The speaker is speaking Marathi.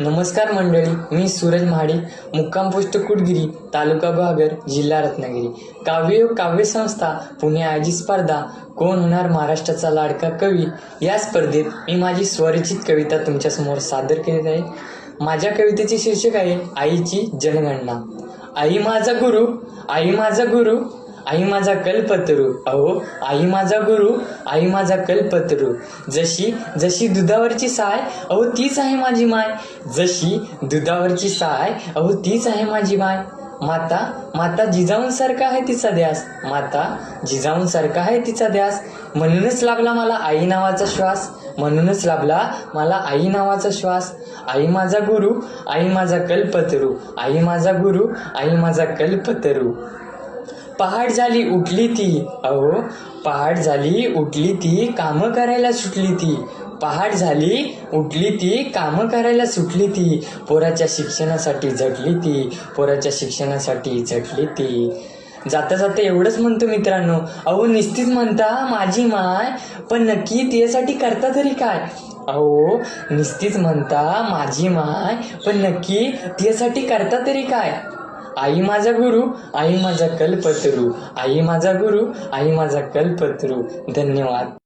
नमस्कार मंडळी मी सूरज महाडिक मुक्काम पोस्ट कुटगिरी तालुका गुहागर जिल्हा रत्नागिरी. काव्य काव्यसंस्था पुणे आयोजित स्पर्धा कोण होणार महाराष्ट्राचा लाडका कवी? या स्पर्धेत मी माझी स्वरचित कविता तुमच्यासमोर सादर करीत आहे. माझ्या कवितेचे शीर्षक आहे आईची जनगणना. आई माझा गुरु आई माझा गुरु आई माझा कल्पतरू. अहो आई माझा गुरु आई माझा कल्पतरू. जशी जशी दुधावरची साय अहो तीच आहे माझी माय. जशी दुधावरची साय अहो तीच आहे माझी माय. माता माता जिजाऊंसारखा आहे तिचा ध्यास. माता जिजाऊंसारखा आहे तिचा ध्यास. म्हणूनच लाभला मला आई नावाचा श्वास. म्हणूनच लाभला मला आई नावाचा श्वास. आई माझा गुरु आई माझा कल्पतरू. आई माझा गुरु आई माझा कल्पतरू. पहाट झाली उठली ती. अहो पहाट झाली उठली ती कामं करायला सुटली ती. पहाट झाली उठली ती कामं करायला सुटली ती. पोराच्या शिक्षणासाठी झटली ती पोराच्या शिक्षणासाठी झटली ती. जाता जाता एवढंच म्हणतो मित्रांनो. अहो निश्चित म्हणता माझी माय पण नक्की तिच्यासाठी करता तरी काय? अहो निश्चित म्हणता माझी माय पण नक्की तिच्यासाठी करता तरी काय? आई माझा गुरु आई माझा कल्पतरू. आई माझा गुरु आई माझा कल्पतरू. धन्यवाद.